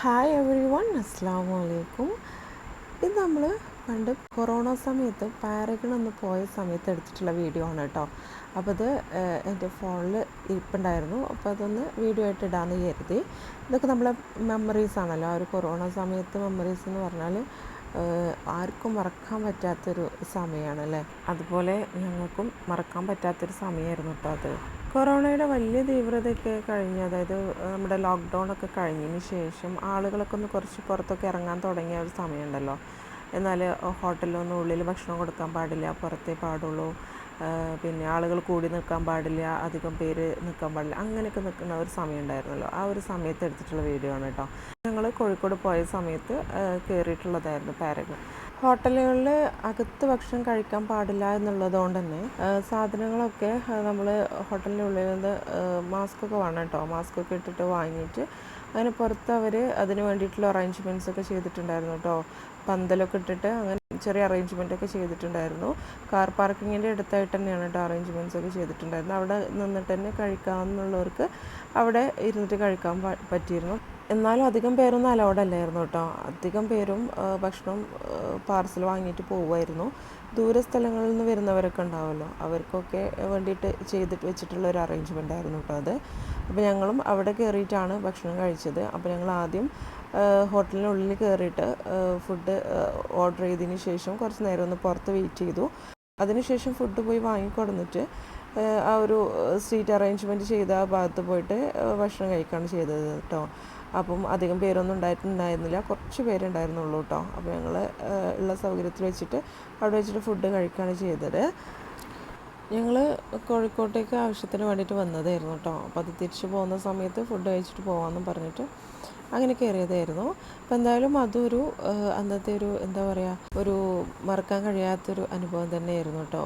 Hi every one അസ്സാം വലൈക്കും ഇത് നമ്മൾ പണ്ട് കൊറോണ സമയത്ത് പാരഗൺ ഒന്ന് പോയ സമയത്ത് എടുത്തിട്ടുള്ള വീഡിയോ ആണ് കേട്ടോ അപ്പോൾ ഇത് എന്റെ ഫോണിൽ ഇരിപ്പുണ്ടായിരുന്നു. അപ്പോൾ അതൊന്ന് വീഡിയോ ആയിട്ട് ഇടാമെന്ന് കരുതി. ഇതൊക്കെ നമ്മളെ മെമ്മറീസ് ആണല്ലോ. ആ ഒരു കൊറോണ സമയത്ത് മെമ്മറീസ് എന്ന് പറഞ്ഞാൽ ആർക്കും മറക്കാൻ പറ്റാത്തൊരു സമയമാണ് അല്ലേ അതുപോലെ ഞങ്ങൾക്കും മറക്കാൻ പറ്റാത്തൊരു സമയമായിരുന്നു കേട്ടോ അത്. കൊറോണയുടെ വലിയ തീവ്രതയൊക്കെ കഴിഞ്ഞ് അതായത് നമ്മുടെ ലോക്ക്ഡൗൺ ഒക്കെ കഴിഞ്ഞതിന് ശേഷം ആളുകളൊക്കെ ഒന്ന് കുറച്ച് പുറത്തൊക്കെ ഇറങ്ങാൻ തുടങ്ങിയ ഒരു സമയമുണ്ടല്ലോ. എന്നാൽ ഹോട്ടലൊന്നും ഉള്ളിൽ ഭക്ഷണം കൊടുക്കാൻ പാടില്ല പുറത്തേ പാടുള്ളൂ. പിന്നെ ആളുകൾ കൂടി നിൽക്കാൻ പാടില്ല അധികം പേര് നിൽക്കാൻ പാടില്ല അങ്ങനെയൊക്കെ നിൽക്കുന്ന ഒരു സമയം ഉണ്ടായിരുന്നല്ലോ ആ ഒരു സമയത്ത് എടുത്തിട്ടുള്ള വീഡിയോ ആണ് കേട്ടോ. ഞങ്ങൾ കോഴിക്കോട് പോയ സമയത്ത് കയറിയിട്ടുള്ളതായിരുന്നു പാരഗൺ ഹോട്ടലുകളിൽ അകത്ത് ഭക്ഷണം കഴിക്കാൻ പാടില്ല എന്നുള്ളതുകൊണ്ട് തന്നെ സാധനങ്ങളൊക്കെ നമ്മൾ ഹോട്ടലിന്റെ ഉള്ളിൽ നിന്ന് മാസ്ക് ഒക്കെ വേണം കേട്ടോ. മാസ്ക് ഒക്കെ ഇട്ടിട്ട് വാങ്ങിയിട്ട് അങ്ങനെ പുറത്ത് അവർ അതിന് വേണ്ടിയിട്ടുള്ള അറേഞ്ച്മെന്റ്സ് ഒക്കെ ചെയ്തിട്ടുണ്ടായിരുന്നു കേട്ടോ. പന്തലൊക്കെ ഇട്ടിട്ട് അങ്ങനെ ചെറിയ അറേഞ്ച്മെന്റ് ഒക്കെ ചെയ്തിട്ടുണ്ടായിരുന്നു. കാർ പാർക്കിങ്ങിന്റെ അടുത്തായിട്ട് തന്നെയാണ് കേട്ടോ അറേഞ്ച്മെന്റ്സ് ഒക്കെ ചെയ്തിട്ടുണ്ടായിരുന്നു അവിടെ നിന്നിട്ട് തന്നെ കഴിക്കാമെന്നുള്ളവർക്ക് അവിടെ ഇരുന്നിട്ട് കഴിക്കാൻ പറ്റിയിരുന്നു. എന്നാലും അധികം പേരൊന്നും അലൗഡ് അല്ലായിരുന്നു കേട്ടോ. അധികം പേരും ഭക്ഷണം പാർസൽ വാങ്ങിയിട്ട് പോവുമായിരുന്നു. ദൂര സ്ഥലങ്ങളിൽ നിന്ന് വരുന്നവരൊക്കെ ഉണ്ടാവുമല്ലോ. അവർക്കൊക്കെ വേണ്ടിയിട്ട് ചെയ്തിട്ട് വെച്ചിട്ടുള്ള ഒരു അറേഞ്ച്മെന്റ് ആയിരുന്നു കേട്ടോ അത്. അപ്പോൾ ഞങ്ങളും അവിടെ കയറിയിട്ടാണ് ഭക്ഷണം കഴിച്ചത്. അപ്പോൾ ഞങ്ങൾ ആദ്യം ഹോട്ടലിനുള്ളിൽ കയറിയിട്ട് ഫുഡ് ഓർഡർ ചെയ്തതിന് ശേഷം കുറച്ച് നേരം ഒന്ന് പുറത്ത് വെയിറ്റ് ചെയ്തു. അതിനുശേഷം ഫുഡ് പോയി വാങ്ങിക്കൊടുന്നിട്ട് ആ ഒരു സീറ്റ് അറേഞ്ച്മെന്റ് ചെയ്ത ആ ഭാഗത്ത് പോയിട്ട് ഭക്ഷണം കഴിക്കുകയാണ് ചെയ്തത് കേട്ടോ. അപ്പം അധികം പേരൊന്നും ഉണ്ടായിട്ടുണ്ടായിരുന്നില്ല. കുറച്ച് പേരുണ്ടായിരുന്നുള്ളൂ കേട്ടോ അപ്പോൾ ഞങ്ങൾ ഉള്ള സൗകര്യത്തിൽ വെച്ചിട്ട് അവിടെ വെച്ചിട്ട് ഫുഡ് കഴിക്കുകയാണ് ചെയ്തത്. ഞങ്ങൾ കോഴിക്കോട്ടേക്ക് ആവശ്യത്തിന് വേണ്ടിയിട്ട് വന്നതായിരുന്നു കേട്ടോ അപ്പോൾ അത് തിരിച്ചു പോകുന്ന സമയത്ത് ഫുഡ് കഴിച്ചിട്ട് പോകാമെന്നും പറഞ്ഞിട്ട് അങ്ങനെ കയറിയതായിരുന്നു. അപ്പം എന്തായാലും അതൊരു അന്നത്തെ ഒരു എന്താ പറയുക ഒരു മറക്കാൻ കഴിയാത്തൊരു അനുഭവം തന്നെയായിരുന്നു കേട്ടോ